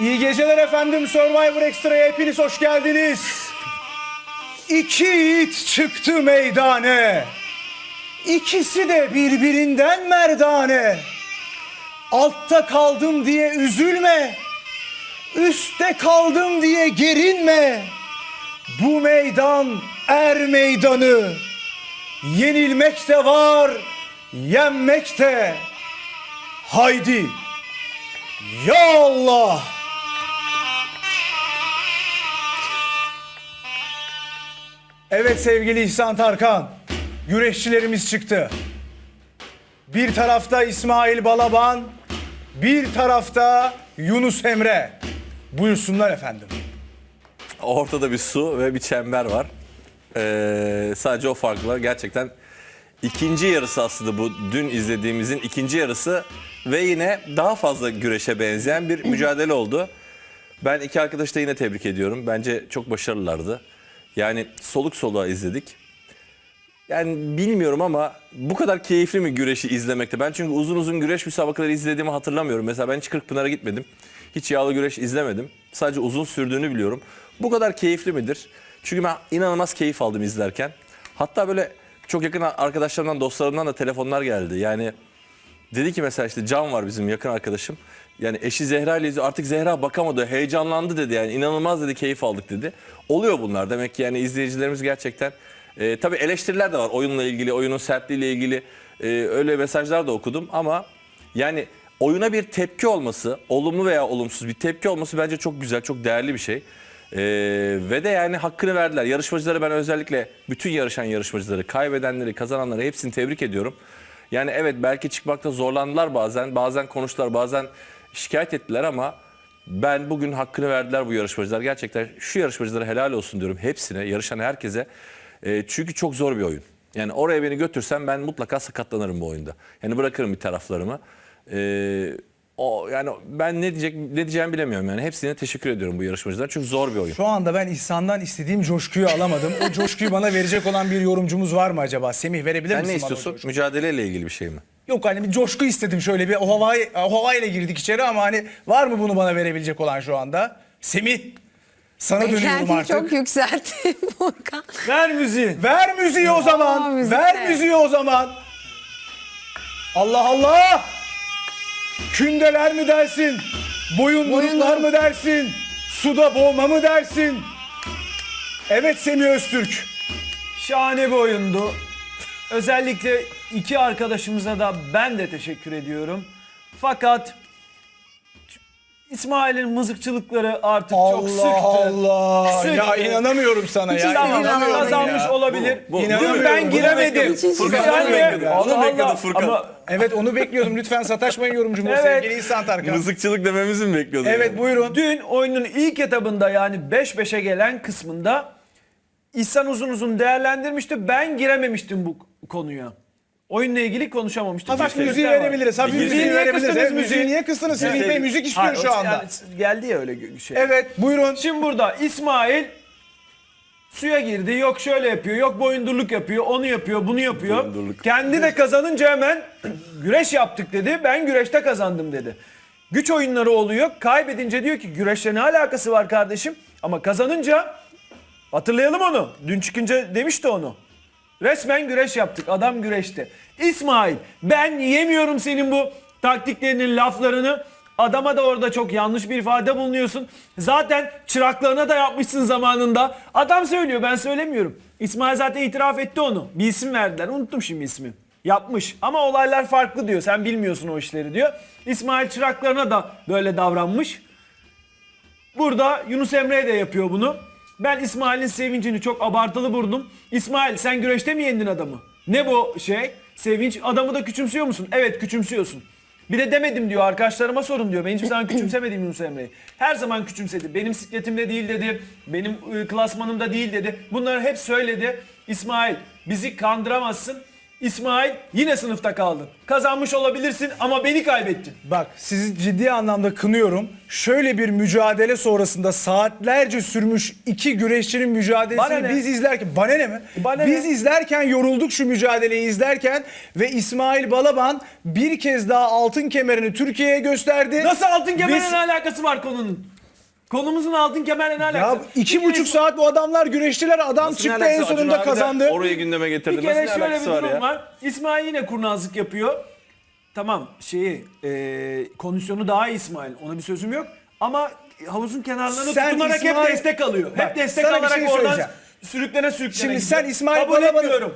İyi geceler efendim Survivor Extra'ya hepiniz hoş geldiniz. İki yiğit çıktı meydane. İkisi de birbirinden merdane. Altta kaldım diye üzülme. Üste kaldım diye gerinme. Bu meydan er meydanı. Yenilmek de var, yenmek de. Haydi. Ya Allah. Evet sevgili İhsan Tarkan. Güreşçilerimiz çıktı. Bir tarafta İsmail Balaban, bir tarafta Yunus Emre. Buyursunlar efendim. Ortada bir su ve bir çember var. Ee, sadece o farkla gerçekten ikinci yarısı aslında bu dün izlediğimizin ikinci yarısı ve yine daha fazla güreşe benzeyen bir mücadele oldu. Ben iki arkadaşı da yine tebrik ediyorum. Bence çok başarılılardı. Yani soluk soluğa izledik. Yani bilmiyorum ama bu kadar keyifli mi güreşi izlemekte? Ben çünkü uzun uzun güreş müsabakaları izlediğimi hatırlamıyorum. Mesela ben hiç Kırkpınar'a gitmedim. Hiç yağlı güreş izlemedim. Sadece uzun sürdüğünü biliyorum. Bu kadar keyifli midir? Çünkü ben inanılmaz keyif aldım izlerken. Hatta böyle çok yakın arkadaşlarımdan, dostlarımdan da telefonlar geldi. Yani dedi ki mesela işte Can var bizim yakın arkadaşım. Yani eşi Zehra ile izliyor. Artık Zehra bakamadı, heyecanlandı dedi yani. inanılmaz dedi, keyif aldık dedi. Oluyor bunlar. Demek ki yani izleyicilerimiz gerçekten... E, tabii eleştiriler de var oyunla ilgili, oyunun sertliğiyle ilgili. E, öyle mesajlar da okudum ama yani oyuna bir tepki olması, olumlu veya olumsuz bir tepki olması bence çok güzel, çok değerli bir şey. E, ve de yani hakkını verdiler. Yarışmacıları ben özellikle bütün yarışan yarışmacıları, kaybedenleri, kazananları hepsini tebrik ediyorum. Yani evet belki çıkmakta zorlandılar bazen, bazen konuştular, bazen şikayet ettiler ama ben bugün hakkını verdiler bu yarışmacılar. Gerçekten şu yarışmacılara helal olsun diyorum hepsine, yarışan herkese. E, çünkü çok zor bir oyun. Yani oraya beni götürsem ben mutlaka sakatlanırım bu oyunda. Yani bırakırım bir taraflarımı. E, o yani ben ne diyecek ne diyeceğimi bilemiyorum yani. Hepsine teşekkür ediyorum bu yarışmacılara. Çünkü zor bir oyun. Şu anda ben İhsan'dan istediğim coşkuyu alamadım. O coşkuyu bana verecek olan bir yorumcumuz var mı acaba? Semih verebilir Sen misin ne bana o istiyorsun? coşkuyu? Mücadeleyle ilgili bir şey mi? Yok hani bir coşku istedim şöyle bir o havayı, o havayla girdik içeri ama hani var mı bunu bana verebilecek olan şu anda? Semih sana dönüyorum Kendini artık. çok yükseltti Furkan. Ver müziği. Ver müziği o zaman. müzik Ver de. müziği o zaman. Allah Allah. Kündeler mi dersin? Boyunduruklar Boyunduruk. mı dersin? Suda boğma mı dersin? Evet Semih Öztürk. Şahane bir oyundu. Özellikle iki arkadaşımıza da ben de teşekkür ediyorum. Fakat İsmail'in mızıkçılıkları artık çok Allah sıktı. Allah. Sıktı. Ya inanamıyorum sana ya. Tamam inanamıyorum kazanmış ya. olabilir. Bu- bu- Dün İnanamıyorum. ben giremedim. Furkan, de- bekledim. Allah bekledim Allah. Furkan. Ama Evet onu bekliyordum. Lütfen sataşmayın yorumcumu Evet. sevgili İhsan Tarkan. Mızıkçılık dememizi mi bekliyordun? Evet yani? buyurun. Dün oyunun ilk etabında yani 5-5'e gelen kısmında İhsan uzun uzun değerlendirmişti. Ben girememiştim bu konuya. Oyunla ilgili konuşamamıştım. Hafif Bir müziği var. verebiliriz. Hafif Müziği müziği niye verebiliriz. kıstınız Evet, müziği? müziği niye kıstınız? Semih Bey müzik istiyor Hayır, şu o- anda. yani geldi ya öyle gö- şey. Evet buyurun. Şimdi burada İsmail suya girdi. Yok şöyle yapıyor, yok boyundurluk yapıyor, onu yapıyor, bunu yapıyor. Boyundurluk. Kendi de kazanınca hemen güreş yaptık dedi. Ben güreşte kazandım dedi. Güç oyunları oluyor. Kaybedince diyor ki güreşle ne alakası var kardeşim? Ama kazanınca hatırlayalım onu. Dün çıkınca demişti onu. Resmen güreş yaptık. Adam güreşti. İsmail ben yemiyorum senin bu taktiklerinin laflarını. Adama da orada çok yanlış bir ifade bulunuyorsun. Zaten çıraklığına da yapmışsın zamanında. Adam söylüyor ben söylemiyorum. İsmail zaten itiraf etti onu. Bir isim verdiler. Unuttum şimdi ismi. Yapmış ama olaylar farklı diyor. Sen bilmiyorsun o işleri diyor. İsmail çıraklarına da böyle davranmış. Burada Yunus Emre de yapıyor bunu. Ben İsmail'in sevincini çok abartılı buldum. İsmail sen güreşte mi yendin adamı? Ne bu şey? Sevinç adamı da küçümsüyor musun? Evet küçümsüyorsun. Bir de demedim diyor arkadaşlarıma sorun diyor. Ben hiçbir zaman küçümsemedim Yunus Emre'yi. Her zaman küçümsedi. Benim sikletimde değil dedi. Benim ıı, klasmanımda değil dedi. Bunları hep söyledi. İsmail bizi kandıramazsın. İsmail yine sınıfta kaldın. Kazanmış olabilirsin ama beni kaybettin. Bak sizi ciddi anlamda kınıyorum. Şöyle bir mücadele sonrasında saatlerce sürmüş iki güreşçinin Bana mücadelesini ne? biz izlerken bana ne mi? Bana biz ne? izlerken yorulduk şu mücadeleyi izlerken ve İsmail Balaban bir kez daha altın kemerini Türkiye'ye gösterdi. Nasıl altın kemerle Biz- alakası var konunun? Konumuzun altın kemerle ne alakası Ya iki Bir kere- buçuk saat bu adamlar güreştiler. Adam Nasıl çıktı en alakası sonunda Acun abi de kazandı. Orayı gündeme getirdi. Bir kere Nasıl şöyle bir alakası var durum ya? var. İsmail yine kurnazlık yapıyor. Tamam şeyi e, kondisyonu daha iyi İsmail. Ona bir sözüm yok. Ama havuzun kenarlarına Sen tutunarak İsmail- hep destek alıyor. Bak, hep destek sana bir alarak şey oradan söyleyeceğim. sürüklene sürüklene Şimdi gidiyor. sen İsmail Kabul Balaban'ın etmiyorum.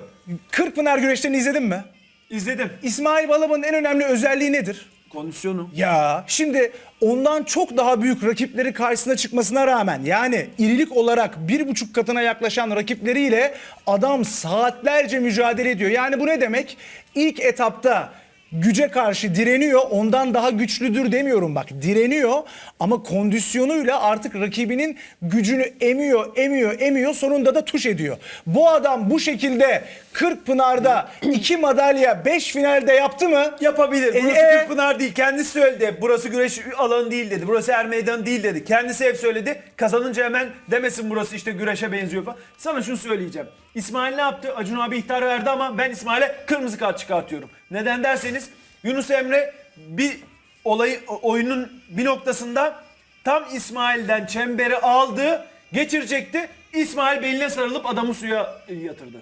Kırkpınar güreşlerini izledin mi? İzledim. İsmail Balaban'ın en önemli özelliği nedir? Kondisyonu. Ya şimdi ondan çok daha büyük rakipleri karşısına çıkmasına rağmen yani irilik olarak bir buçuk katına yaklaşan rakipleriyle adam saatlerce mücadele ediyor. Yani bu ne demek? İlk etapta güce karşı direniyor. Ondan daha güçlüdür demiyorum bak. Direniyor ama kondisyonuyla artık rakibinin gücünü emiyor, emiyor, emiyor. Sonunda da tuş ediyor. Bu adam bu şekilde Kırkpınar'da iki madalya, beş finalde yaptı mı? Yapabilir. E, Burası e? Gülpınar değil. Kendisi söyledi. Burası güreş alanı değil dedi. Burası er meydanı değil dedi. Kendisi hep söyledi. Kazanınca hemen demesin burası işte güreşe benziyor falan. Sana şunu söyleyeceğim. İsmail ne yaptı? Acun abi ihtar verdi ama ben İsmail'e kırmızı kart çıkartıyorum. Neden derseniz Yunus Emre bir olayı oyunun bir noktasında tam İsmail'den çemberi aldı, geçirecekti. İsmail beline sarılıp adamı suya e, yatırdı.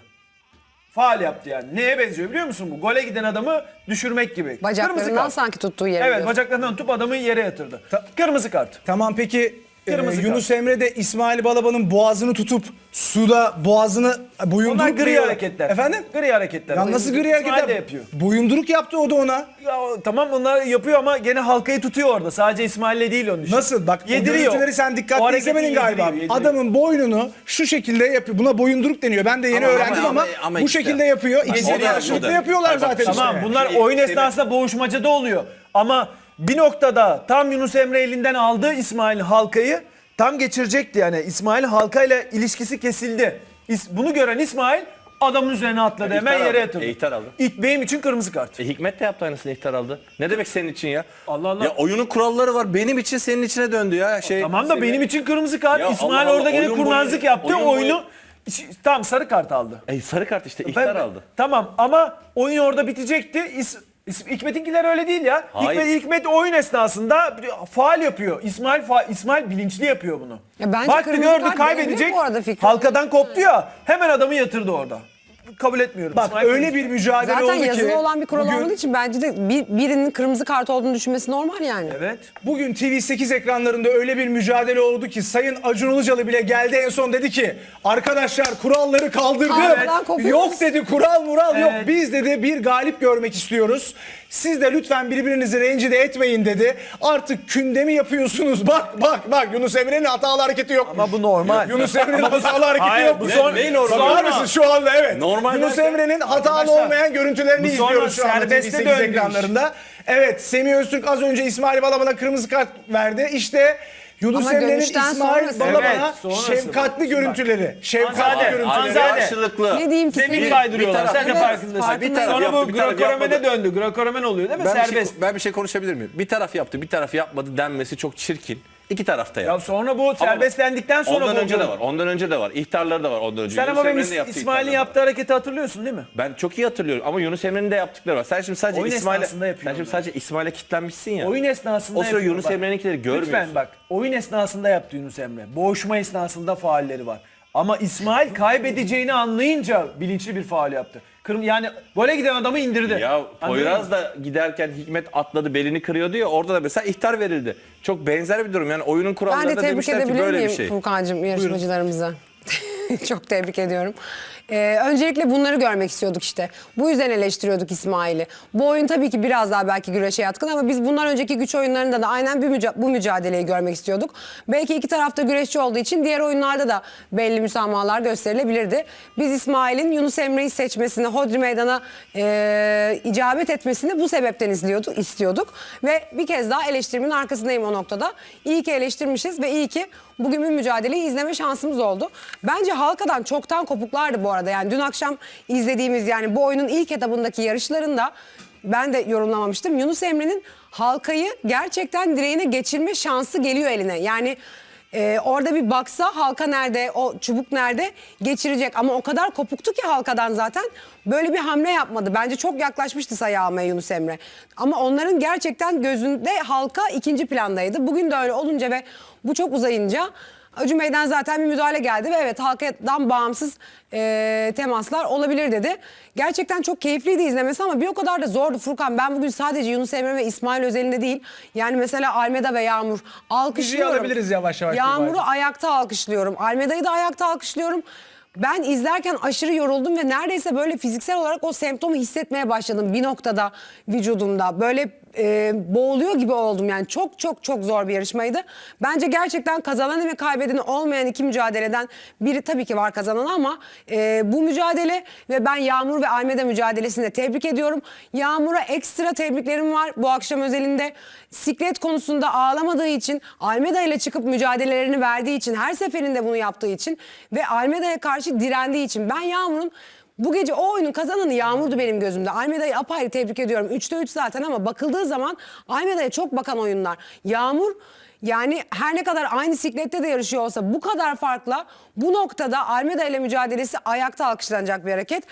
Faal yaptı yani. Neye benziyor biliyor musun bu? Gole giden adamı düşürmek gibi. Kırmızı Bacaklarından kart. sanki tuttuğu yere Evet gidiyor. bacaklarından tutup adamı yere yatırdı. Kırmızı kart. Tamam peki e, Kırmızı Yunus Emre de İsmail Balaban'ın boğazını tutup suda boğazını boyunduruk Onlar gri diyor. hareketler. Efendim? Gri hareketler. Ya O nasıl gri İsmail hareketler? de yapıyor. Boyunduruk yaptı o da ona. Ya, o- tamam onlar yapıyor ama gene halkayı tutuyor orada. Sadece İsmail'le değil onun için. Nasıl? Bak o Yediriyor. görüntüleri sen O dikkatli hareketi izlemedin galiba. yediriyor, yediriyor. Adamın boynunu şu şekilde yapıyor. Buna boyunduruk deniyor. Ben de yeni Ama- öğrendim ama- ama, ama- ama bu işte. şekilde yapıyor. İkisi o da- karşılıklı o da- yapıyorlar Hayır, bak, zaten işte. Tamam bunlar Şey, oyun Semih- esnasında boğuşmacada oluyor. Ama bir noktada tam Yunus Emre elinden aldı İsmail halkayı. Tam geçirecekti yani. İsmail halkayla ilişkisi kesildi. İs- Bunu gören İsmail adamın üzerine atladı. Hemen ihtar yere aldı. yatırdı. E, ihtar aldı. İlk benim için kırmızı kart. E, Hikmet de yaptı aynısını ihtar aldı. Ne demek senin için ya? Allah Allah. Ya oyunun kuralları var. Benim için senin içine döndü ya. Şey, Tamam da Semih- benim için kırmızı kart. Ya İsmail Allah Allah, orada gene oyun kurnazlık boyu- yaptı. oyun oyunu boyu- tam sarı kart aldı. E, sarı kart işte ihtar Ben- aldı. Tamam ama oyun orada bitecekti. İs- Hikmet'inkiler öyle değil ya. Hayır. Hikmet, Hikmet oyun esnasında faal yapıyor. İsmail fa- İsmail bilinçli yapıyor bunu. Ya bence Baktı kırmızı gördü kart kaybedecek. verilmiyor bu arada Fikret. Halkadan koptu ya. Hemen adamı yatırdı orada. Kabul etmiyorum. Bak İsmail öyle bir mücadele Zaten oldu ki. yazılı olan bir kural bugün- olmadığı için bence de bir, birinin kırmızı kart olduğunu düşünmesi normal yani. Evet. Bugün TV8 ekranlarında öyle bir mücadele oldu ki Sayın Acun Ilıcalı bile geldi en son dedi ki arkadaşlar kuralları. Aradan kopuyoruz. Yok dedi kural mural yok. Evet. Biz dedi bir galip görmek istiyoruz. Siz de lütfen birbirinizi rencide etmeyin dedi. Artık künde mi yapıyorsunuz? Bak bak bak Yunus Emre'nin hatalı hareketi yok. Ama bu normal. Yunus Emre'nin hatalı hareketi Hayır, yok. bu son- Ne- normal? Bakar mısın şu anda evet. Normal Yunus Emre'nin hatalı olmayan görüntülerini izliyoruz şu anda serbeste TV8 döndü iş. ekranlarında. Evet Semih Öztürk az önce İsmail Balaban'a kırmızı kart verdi. İşte Yunus Ama Emre'nin dönüşten İsmail sonrası. Balaban'a Evet, sonrası şefkatli görüntüleri. Şefkatli görüntüleri. Anzade. Karşılıklı. Ne diyeyim ki Zemin seni- kaydırıyorlar. Sen de Evet, farkındasın. farkındayım. Bir taraf Sonra yaptı, bu bir taraf döndü. Greco-Romen oluyor değil mi? Ben bir, şey, Serbest. ben bir şey konuşabilir miyim? Bir taraf yaptı, bir taraf yapmadı denmesi çok çirkin. İki tarafta Ya yaptı. sonra bu serbestlendikten sonra Ondan bu önce de var. Ondan önce de var. İhtarları da var ondan önce. Sen Yunus ama benim Emre'nin de yaptığı İsmail'in ihtarları var. yaptığı hareketi hatırlıyorsun değil mi? Ben çok iyi hatırlıyorum ama Yunus Emre'nin de yaptıkları var. Sen şimdi sadece Oyun İsmail'e esnasında yapıyor sen şimdi sadece İsmail'e kitlenmişsin ya. Oyun esnasında O sıra yapıyor Yunus bak. Emre'ninkileri görmüyorsun. Lütfen bak. Oyun esnasında yaptı Yunus Emre. Boğuşma esnasında faalleri var. Ama İsmail kaybedeceğini anlayınca bilinçli bir faal yaptı. Kırm yani gole giden adamı indirdi. Ya Anladın Poyraz mı? da giderken Hikmet atladı belini kırıyordu ya orada da mesela ihtar verildi. Çok benzer bir durum yani oyunun Ben de kurallarında tebrik demişler ki edebilir böyle miyim bir şey. Furkan'cığım yarışmacılarımızı? Çok tebrik ediyorum. Ee, öncelikle bunları görmek istiyorduk işte. Bu yüzden eleştiriyorduk İsmail'i. Bu oyun tabii ki biraz daha belki güreşe yatkın ama biz bundan önceki güç oyunlarında da aynen bir müca- bu mücadeleyi görmek istiyorduk. Belki iki tarafta güreşçi olduğu için diğer oyunlarda da belli müsamahalar gösterilebilirdi. Biz İsmail'in Yunus Emre'yi seçmesini, Hodri Meydan'a e, icabet etmesini bu sebepten izliyorduk, istiyorduk. Ve bir kez daha eleştirimin arkasındayım o noktada. İyi ki eleştirmişiz ve iyi ki bugün bir mücadeleyi izleme şansımız oldu. Bence halkadan çoktan kopuklardı bu arada. Arada. Yani dün akşam izlediğimiz yani bu oyunun ilk etabındaki yarışlarında ben de yorumlamamıştım. Yunus Emre'nin halkayı gerçekten direğine geçirme şansı geliyor eline. Yani ee, orada bir baksa halka nerede, o çubuk nerede geçirecek. Ama o kadar kopuktu ki halkadan zaten böyle bir hamle yapmadı. Bence çok yaklaşmıştı sayı Yunus Emre. Ama onların gerçekten gözünde halka ikinci plandaydı. Bugün de öyle olunca ve bu çok uzayınca Acun Bey'den zaten bir müdahale geldi ve evet halkadan bağımsız e, temaslar olabilir dedi. Gerçekten çok keyifliydi izlemesi ama bir o kadar da zordu Furkan. Ben bugün sadece Yunus Emre ve İsmail özelinde değil. Yani mesela Almeda ve Yağmur alkışlıyorum. alabiliriz yavaş yavaş Yağmur'u ayakta alkışlıyorum. Almeda'yı da ayakta alkışlıyorum. Ben izlerken aşırı yoruldum ve neredeyse böyle fiziksel olarak o semptomu hissetmeye başladım bir noktada vücudumda. Böyle e, boğuluyor gibi oldum yani çok çok çok zor bir yarışmaydı. Bence gerçekten kazanan ve kaybedeni olmayan iki mücadeleden biri tabii ki var kazanan ama e, bu mücadele ve ben Yağmur ve Almeda mücadelesini de tebrik ediyorum. Yağmur'a ekstra tebriklerim var bu akşam özelinde. Siklet konusunda ağlamadığı için, Almeda ile çıkıp mücadelelerini verdiği için, her seferinde bunu yaptığı için ve Almeda'ya karşı direndiği için ben Yağmur'un bu gece o oyunun kazananı Yağmur'du benim gözümde. Almeda'yı apayrı tebrik ediyorum. 3'te 3 zaten ama bakıldığı zaman Almeda'ya çok bakan oyunlar. Yağmur yani her ne kadar aynı siklette de yarışıyor olsa bu kadar farkla bu noktada Almeda ile mücadelesi ayakta alkışlanacak bir hareket.